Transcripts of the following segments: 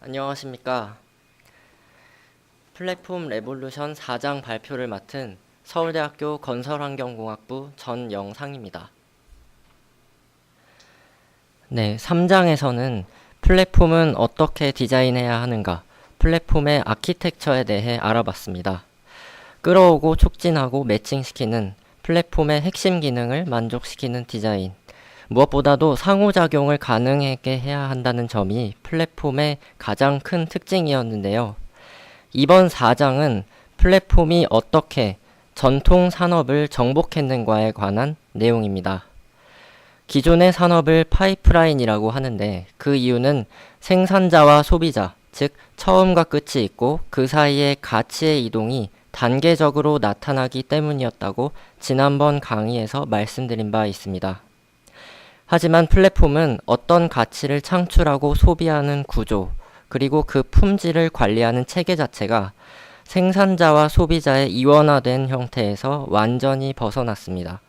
안녕하십니까. 플랫폼 레볼루션 4장 발표를 맡은 서울대학교 건설환경공학부 전영상입니다. 네, 3장에서는 플랫폼은 어떻게 디자인해야 하는가, 플랫폼의 아키텍처에 대해 알아봤습니다. 끌어오고 촉진하고 매칭시키는 플랫폼의 핵심 기능을 만족시키는 디자인, 무엇보다도 상호작용을 가능하게 해야 한다는 점이 플랫폼의 가장 큰 특징이었는데요. 이번 4장은 플랫폼이 어떻게 전통 산업을 정복했는가에 관한 내용입니다. 기존의 산업을 파이프라인이라고 하는데 그 이유는 생산자와 소비자, 즉 처음과 끝이 있고 그 사이에 가치의 이동이 단계적으로 나타나기 때문이었다고 지난번 강의에서 말씀드린 바 있습니다. 하지만 플랫폼은 어떤 가치를 창출하고 소비하는 구조, 그리고 그 품질을 관리하는 체계 자체가 생산자와 소비자의 이원화된 형태에서 완전히 벗어났습니다.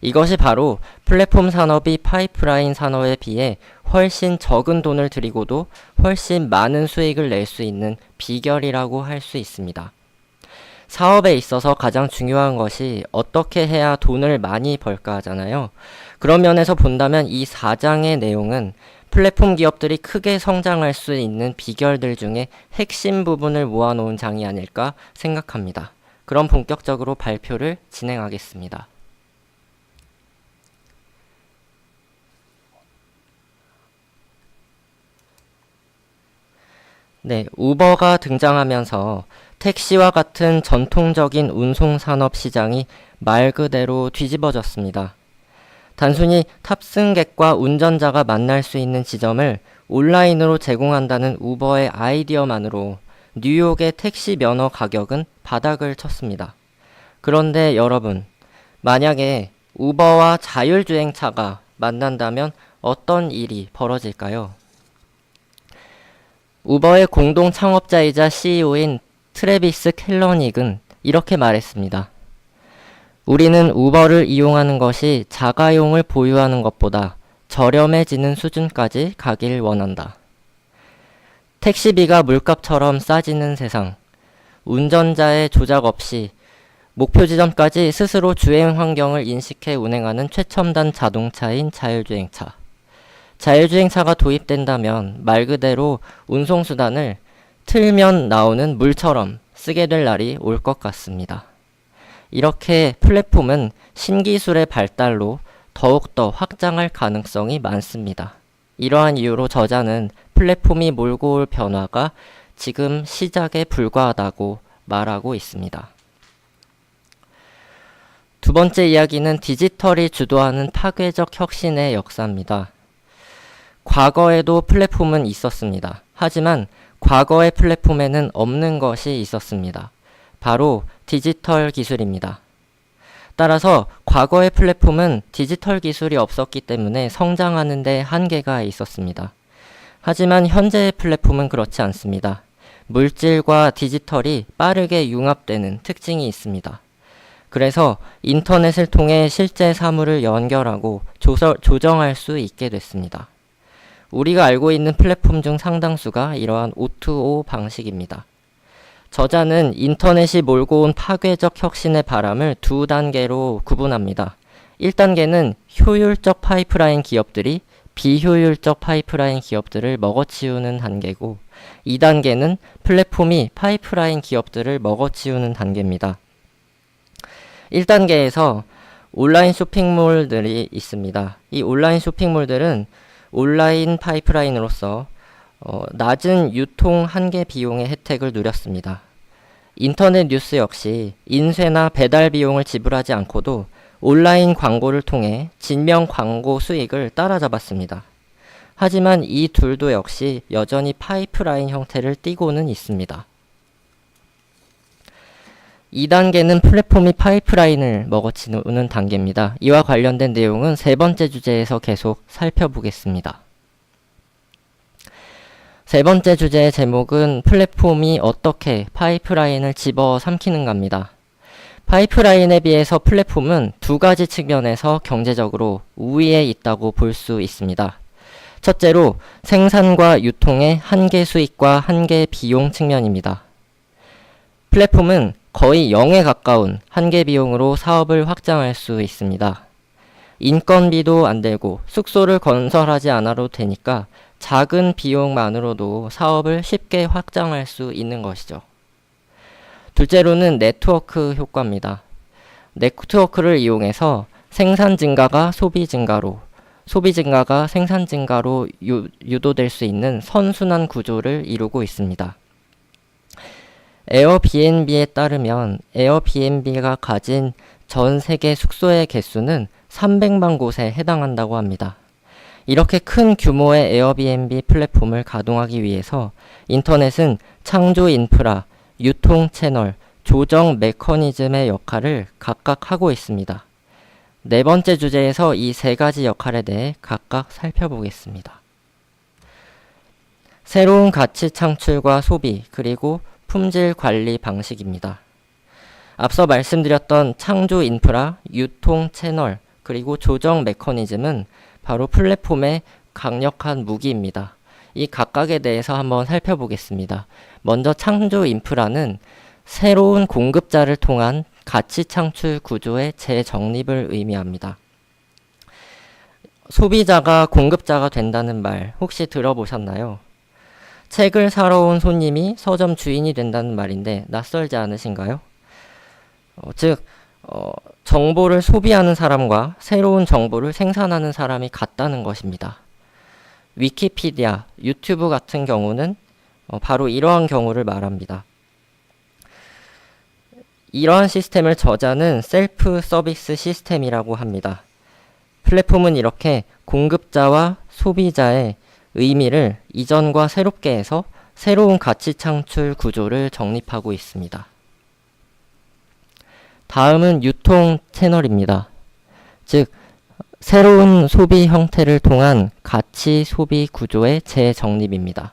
이것이 바로 플랫폼 산업이 파이프라인 산업에 비해 훨씬 적은 돈을 들이고도 훨씬 많은 수익을 낼 수 있는 비결이라고 할 수 있습니다. 사업에 있어서 가장 중요한 것이 어떻게 해야 돈을 많이 벌까 하잖아요. 그런 면에서 본다면 이 4장의 내용은 플랫폼 기업들이 크게 성장할 수 있는 비결들 중에 핵심 부분을 모아놓은 장이 아닐까 생각합니다. 그럼 본격적으로 발표를 진행하겠습니다. 네, 우버가 등장하면서 택시와 같은 전통적인 운송 산업 시장이 말 그대로 뒤집어졌습니다. 단순히 탑승객과 운전자가 만날 수 있는 지점을 온라인으로 제공한다는 우버의 아이디어만으로 뉴욕의 택시 면허 가격은 바닥을 쳤습니다. 그런데 여러분, 만약에 우버와 자율주행차가 만난다면 어떤 일이 벌어질까요? 우버의 공동 창업자이자 CEO인 트레비스 켈러닉은 이렇게 말했습니다. 우리는 우버를 이용하는 것이 자가용을 보유하는 것보다 저렴해지는 수준까지 가길 원한다. 택시비가 물값처럼 싸지는 세상, 운전자의 조작 없이 목표 지점까지 스스로 주행 환경을 인식해 운행하는 최첨단 자동차인 자율주행차. 자율주행차가 도입된다면 말 그대로 운송수단을 틀면 나오는 물처럼 쓰게 될 날이 올 것 같습니다. 이렇게 플랫폼은 신기술의 발달로 더욱더 확장할 가능성이 많습니다. 이러한 이유로 저자는 플랫폼이 몰고 올 변화가 지금 시작에 불과하다고 말하고 있습니다. 두 번째 이야기는 디지털이 주도하는 파괴적 혁신의 역사입니다. 과거에도 플랫폼은 있었습니다. 하지만 과거의 플랫폼에는 없는 것이 있었습니다. 바로 디지털 기술입니다. 따라서 과거의 플랫폼은 디지털 기술이 없었기 때문에 성장하는 데 한계가 있었습니다. 하지만 현재의 플랫폼은 그렇지 않습니다. 물질과 디지털이 빠르게 융합되는 특징이 있습니다. 그래서 인터넷을 통해 실제 사물을 연결하고 조정할 수 있게 됐습니다. 우리가 알고 있는 플랫폼 중 상당수가 이러한 O2O 방식입니다. 저자는 인터넷이 몰고 온 파괴적 혁신의 바람을 두 단계로 구분합니다. 1단계는 효율적 파이프라인 기업들이 비효율적 파이프라인 기업들을 먹어치우는 단계고 2단계는 플랫폼이 파이프라인 기업들을 먹어치우는 단계입니다. 1단계에서 온라인 쇼핑몰들이 있습니다. 이 온라인 쇼핑몰들은 온라인 파이프라인으로서 어, 낮은 유통 한계 비용의 혜택을 누렸습니다. 인터넷 뉴스 역시 인쇄나 배달 비용을 지불하지 않고도 온라인 광고를 통해 진명 광고 수익을 따라잡았습니다. 하지만 이 둘도 역시 여전히 파이프라인 형태를 띠고는 있습니다. 2단계는 플랫폼이 파이프라인을 먹어치우는 단계입니다. 이와 관련된 내용은 세 번째 주제에서 계속 살펴보겠습니다. 세 번째 주제의 제목은 플랫폼이 어떻게 파이프라인을 집어 삼키는가입니다. 파이프라인에 비해서 플랫폼은 두 가지 측면에서 경제적으로 우위에 있다고 볼 수 있습니다. 첫째로 생산과 유통의 한계 수익과 한계 비용 측면입니다. 플랫폼은 거의 0에 가까운 한계 비용으로 사업을 확장할 수 있습니다. 인건비도 안 들고 숙소를 건설하지 않아도 되니까 작은 비용만으로도 사업을 쉽게 확장할 수 있는 것이죠. 둘째로는 네트워크 효과입니다. 네트워크를 이용해서 생산 증가가 소비 증가로, 소비 증가가 생산 증가로 유, 유도될 수 있는 선순환 구조를 이루고 있습니다. 에어비앤비에 따르면 에어비앤비가 가진 전 세계 숙소의 개수는 300만 곳에 해당한다고 합니다. 이렇게 큰 규모의 에어비앤비 플랫폼을 가동하기 위해서 인터넷은 창조 인프라, 유통 채널, 조정 메커니즘의 역할을 각각 하고 있습니다. 네 번째 주제에서 이 세 가지 역할에 대해 각각 살펴보겠습니다. 새로운 가치 창출과 소비, 그리고 품질 관리 방식입니다. 앞서 말씀드렸던 창조 인프라, 유통 채널, 그리고 조정 메커니즘은 바로 플랫폼의 강력한 무기입니다. 이 각각에 대해서 한번 살펴보겠습니다. 먼저 창조 인프라는 새로운 공급자를 통한 가치 창출 구조의 재정립을 의미합니다. 소비자가 공급자가 된다는 말 혹시 들어보셨나요? 책을 사러 온 손님이 서점 주인이 된다는 말인데 낯설지 않으신가요? 어, 즉, 어, 정보를 소비하는 사람과 새로운 정보를 생산하는 사람이 같다는 것입니다. 위키피디아, 유튜브 같은 경우는 어, 바로 이러한 경우를 말합니다. 이러한 시스템을 저자는 셀프 서비스 시스템이라고 합니다. 플랫폼은 이렇게 공급자와 소비자의 의미를 이전과 새롭게 해서 새로운 가치 창출 구조를 정립하고 있습니다. 다음은 유통 채널입니다. 즉, 새로운 소비 형태를 통한 가치 소비 구조의 재정립입니다.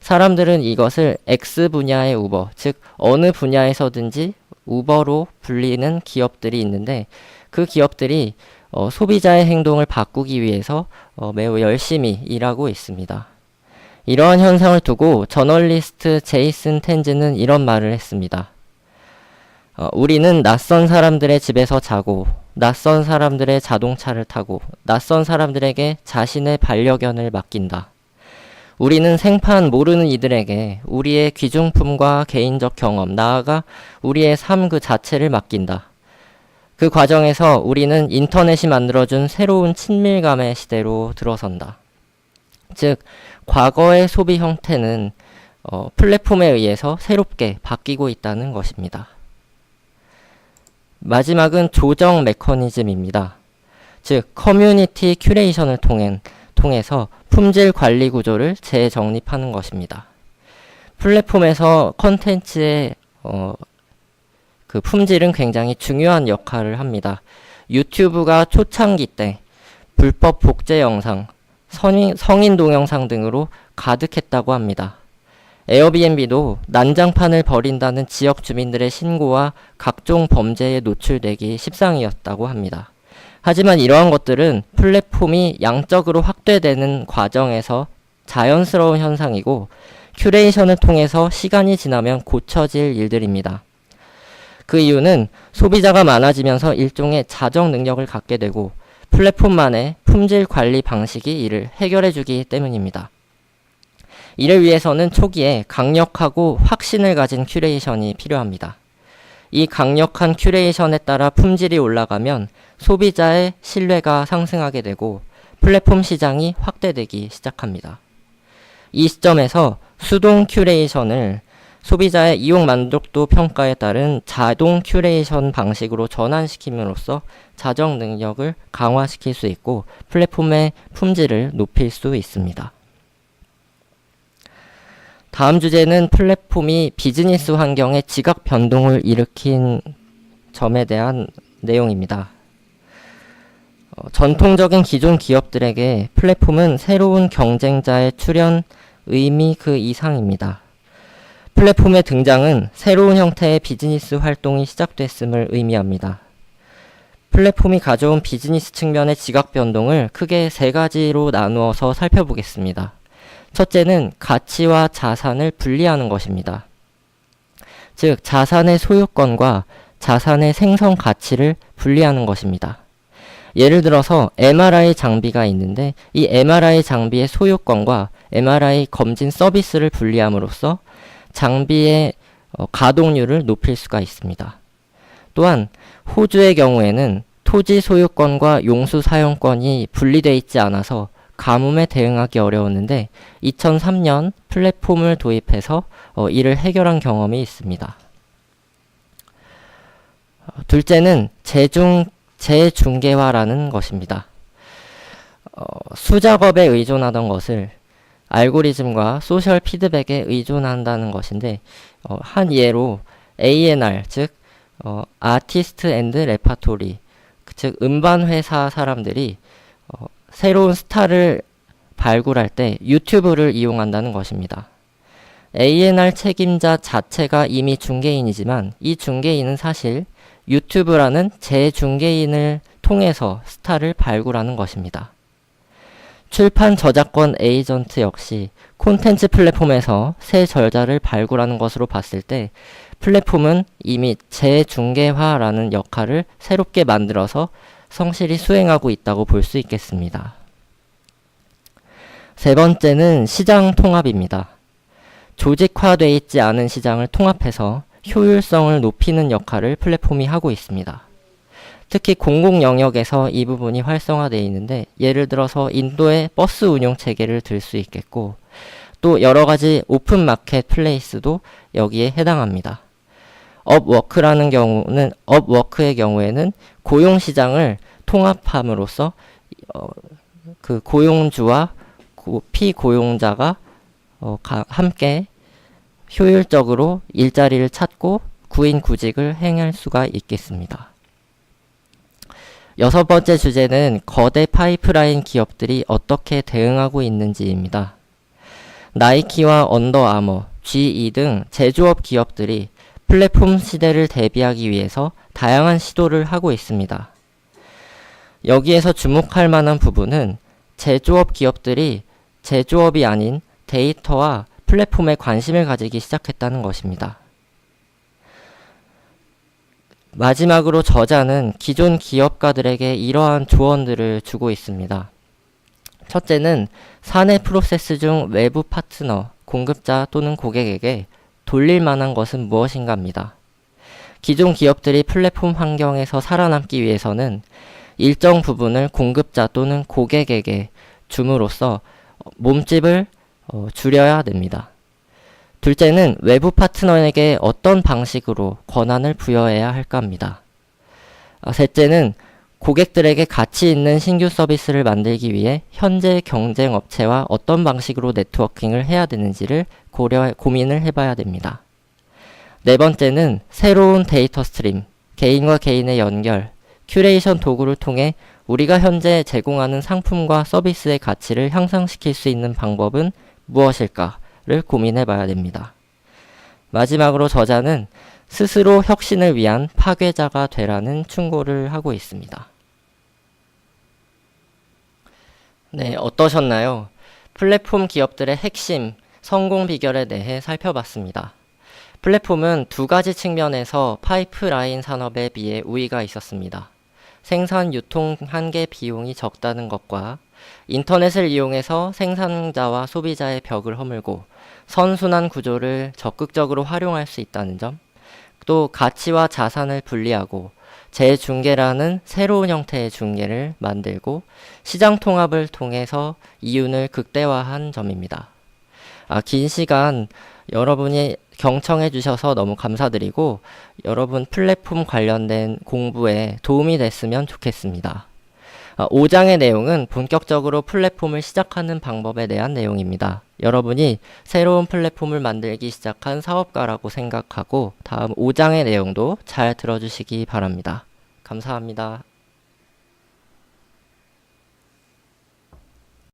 사람들은 이것을 X 분야의 우버, 즉, 어느 분야에서든지 우버로 불리는 기업들이 있는데 그 기업들이 어, 소비자의 행동을 바꾸기 위해서 어, 매우 열심히 일하고 있습니다. 이러한 현상을 두고 저널리스트 제이슨 텐즈는 이런 말을 했습니다. 어, 우리는 낯선 사람들의 집에서 자고, 낯선 사람들의 자동차를 타고, 낯선 사람들에게 자신의 반려견을 맡긴다. 우리는 생판 모르는 이들에게 우리의 귀중품과 개인적 경험, 나아가 우리의 삶 그 자체를 맡긴다. 그 과정에서 우리는 인터넷이 만들어준 새로운 친밀감의 시대로 들어선다. 즉, 과거의 소비 형태는 어, 플랫폼에 의해서 새롭게 바뀌고 있다는 것입니다. 마지막은 조정 메커니즘입니다. 즉, 커뮤니티 큐레이션을 통한, 통해서 품질 관리 구조를 재정립하는 것입니다. 플랫폼에서 컨텐츠의 어, 그 품질은 굉장히 중요한 역할을 합니다. 유튜브가 초창기 때 불법 복제 영상, 성인, 성인 동영상 등으로 가득했다고 합니다. 에어비앤비도 난장판을 벌인다는 지역 주민들의 신고와 각종 범죄에 노출되기 십상이었다고 합니다. 하지만 이러한 것들은 플랫폼이 양적으로 확대되는 과정에서 자연스러운 현상이고 큐레이션을 통해서 시간이 지나면 고쳐질 일들입니다. 그 이유는 소비자가 많아지면서 일종의 자정 능력을 갖게 되고 플랫폼만의 품질 관리 방식이 이를 해결해 주기 때문입니다. 이를 위해서는 초기에 강력하고 확신을 가진 큐레이션이 필요합니다. 이 강력한 큐레이션에 따라 품질이 올라가면 소비자의 신뢰가 상승하게 되고 플랫폼 시장이 확대되기 시작합니다. 이 시점에서 수동 큐레이션을 소비자의 이용 만족도 평가에 따른 자동 큐레이션 방식으로 전환시킴으로써 자정 능력을 강화시킬 수 있고 플랫폼의 품질을 높일 수 있습니다. 다음 주제는 플랫폼이 비즈니스 환경에 지각 변동을 일으킨 점에 대한 내용입니다. 어, 전통적인 기존 기업들에게 플랫폼은 새로운 경쟁자의 출현 의미 그 이상입니다. 플랫폼의 등장은 새로운 형태의 비즈니스 활동이 시작됐음을 의미합니다. 플랫폼이 가져온 비즈니스 측면의 지각 변동을 크게 세 가지로 나누어서 살펴보겠습니다. 첫째는 가치와 자산을 분리하는 것입니다. 즉, 자산의 소유권과 자산의 생성 가치를 분리하는 것입니다. 예를 들어서 MRI 장비가 있는데 이 MRI 장비의 소유권과 MRI 검진 서비스를 분리함으로써 장비의 어, 가동률을 높일 수가 있습니다. 또한 호주의 경우에는 토지 소유권과 용수 사용권이 분리되어 있지 않아서 가뭄에 대응하기 어려웠는데 2003년 플랫폼을 도입해서 어, 이를 해결한 경험이 있습니다. 어, 둘째는 재중 재중계화라는 것입니다. 어, 수작업에 의존하던 것을 알고리즘과 소셜 피드백에 의존한다는 것인데 어, 한 예로 A&R 즉 어, 아티스트 앤드 레파토리 즉 음반 회사 사람들이 어, 새로운 스타를 발굴할 때 유튜브를 이용한다는 것입니다. A&R 책임자 자체가 이미 중개인이지만 이 중개인은 사실 유튜브라는 재중개인을 통해서 스타를 발굴하는 것입니다. 출판 저작권 에이전트 역시 콘텐츠 플랫폼에서 새 절자를 발굴하는 것으로 봤을 때 플랫폼은 이미 재중개화라는 역할을 새롭게 만들어서 성실히 수행하고 있다고 볼 수 있겠습니다. 세 번째는 시장 통합입니다. 조직화되어 있지 않은 시장을 통합해서 효율성을 높이는 역할을 플랫폼이 하고 있습니다. 특히 공공 영역에서 이 부분이 활성화되어 있는데 예를 들어서 인도의 버스 운용 체계를 들 수 있겠고 또 여러 가지 오픈 마켓 플레이스도 여기에 해당합니다. 업워크라는 경우는 업워크의 경우에는 고용 시장을 통합함으로써 어, 그 고용주와 고, 피고용자가 어, 가, 함께 효율적으로 일자리를 찾고 구인 구직을 행할 수가 있겠습니다. 여섯 번째 주제는 거대 파이프라인 기업들이 어떻게 대응하고 있는지입니다. 나이키와 언더아머, GE 등 제조업 기업들이 플랫폼 시대를 대비하기 위해서 다양한 시도를 하고 있습니다. 여기에서 주목할 만한 부분은 제조업 기업들이 제조업이 아닌 데이터와 플랫폼에 관심을 가지기 시작했다는 것입니다. 마지막으로 저자는 기존 기업가들에게 이러한 조언들을 주고 있습니다. 첫째는 사내 프로세스 중 외부 파트너, 공급자 또는 고객에게 돌릴 만한 것은 무엇인가입니다. 기존 기업들이 플랫폼 환경에서 살아남기 위해서는 일정 부분을 공급자 또는 고객에게 줌으로써 몸집을 어, 줄여야 됩니다. 둘째는 외부 파트너에게 어떤 방식으로 권한을 부여해야 할까 합니다. 아, 셋째는 고객들에게 가치 있는 신규 서비스를 만들기 위해 현재 경쟁 업체와 어떤 방식으로 네트워킹을 해야 되는지를 고려, 고민을 해봐야 됩니다. 네 번째는 새로운 데이터 스트림, 개인과 개인의 연결, 큐레이션 도구를 통해 우리가 현재 제공하는 상품과 서비스의 가치를 향상시킬 수 있는 방법은 무엇일까 를 고민해 봐야 됩니다. 마지막으로 저자는 스스로 혁신을 위한 파괴자가 되라는 충고를 하고 있습니다. 네, 어떠셨나요? 플랫폼 기업들의 핵심, 성공 비결에 대해 살펴봤습니다. 플랫폼은 두 가지 측면에서 파이프라인 산업에 비해 우위가 있었습니다. 생산 유통 한계 비용이 적다는 것과 인터넷을 이용해서 생산자와 소비자의 벽을 허물고 선순환 구조를 적극적으로 활용할 수 있다는 점, 또 가치와 자산을 분리하고 재중계라는 새로운 형태의 중계를 만들고 시장 통합을 통해서 이윤을 극대화한 점입니다. 아, 긴 시간 여러분이 경청해 주셔서 너무 감사드리고 여러분 플랫폼 관련된 공부에 도움이 됐으면 좋겠습니다. 5장의 아, 내용은 본격적으로 플랫폼을 시작하는 방법에 대한 내용입니다. 여러분이 새로운 플랫폼을 만들기 시작한 사업가라고 생각하고 다음 5장의 내용도 잘 들어주시기 바랍니다. 감사합니다.